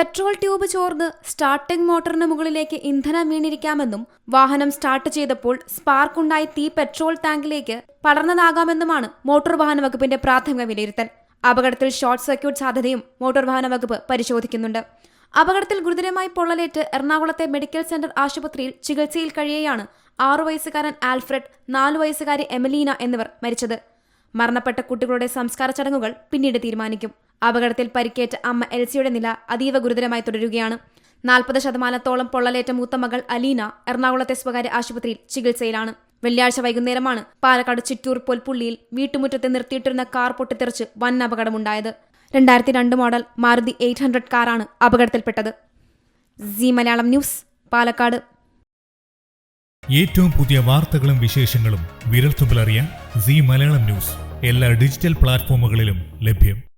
Petrol tube ചോർന്ന് starting മോട്ടറിന് മുകളിലേക്ക് ഇന്ധനം വീണിരിക്കാമെന്നും വാഹനം സ്റ്റാർട്ട് ചെയ്തപ്പോൾ സ്പാർക്ക് ഉണ്ടായി തീ പെട്രോൾ ടാങ്കിലേക്ക് പടർന്നതാകാമെന്നുമാണ് മോട്ടോർ വാഹന വകുപ്പിന്റെ പ്രാഥമിക വിലയിരുത്തൽ. അപകടത്തിൽ ഷോർട്ട് സർക്യൂട്ട് സാധ്യതയും മോട്ടോർ വാഹന വകുപ്പ് പരിശോധിക്കുന്നുണ്ട്. അപകടത്തിൽ ഗുരുതരമായി പൊള്ളലേറ്റ് എറണാകുളത്തെ മെഡിക്കൽ സെന്റർ ആശുപത്രിയിൽ ചികിത്സയിൽ കഴിയേയാണ് ആറു വയസ്സുകാരൻ ആൽഫ്രഡ് നാലു വയസ്സുകാരി എമലീന എന്നിവർ മരിച്ചത്. മരണപ്പെട്ട കുട്ടികളുടെ സംസ്കാര ചടങ്ങുകൾ പിന്നീട് തീരുമാനിക്കും. അപകടത്തിൽ പരിക്കേറ്റ അമ്മ എൽസിയുടെ നില അതീവ ഗുരുതരമായി തുടരുകയാണ്. നാൽപ്പത് ശതമാനത്തോളം പൊള്ളലേറ്റ മൂത്ത മകൾ അലീന എറണാകുളത്തെ സ്വകാര്യ ആശുപത്രിയിൽ ചികിത്സയിലാണ്. വെള്ളിയാഴ്ച വൈകുന്നേരമാണ് പാലക്കാട് ചിറ്റൂർ പൊൽപ്പുള്ളിയിൽ വീട്ടുമുറ്റത്ത് നിർത്തിയിട്ടിരുന്ന കാർ പൊട്ടിത്തെറിച്ച് വൻ അപകടമുണ്ടായത്. രണ്ടായിരത്തി രണ്ട് മോഡൽ മാരുതി എയ്റ്റ് ഹൺഡ്രഡ് കാറാണ് അപകടത്തിൽപ്പെട്ടത്. C Malayalam news Palakkad. ഏറ്റവും പുതിയ വാർത്തകളും വിശേഷങ്ങളും വിരൽത്തുമ്പിലറിയാൻ സി മലയാളം ന്യൂസ് എല്ലാ ഡിജിറ്റൽ പ്ലാറ്റ്ഫോമുകളിലും ലഭ്യം.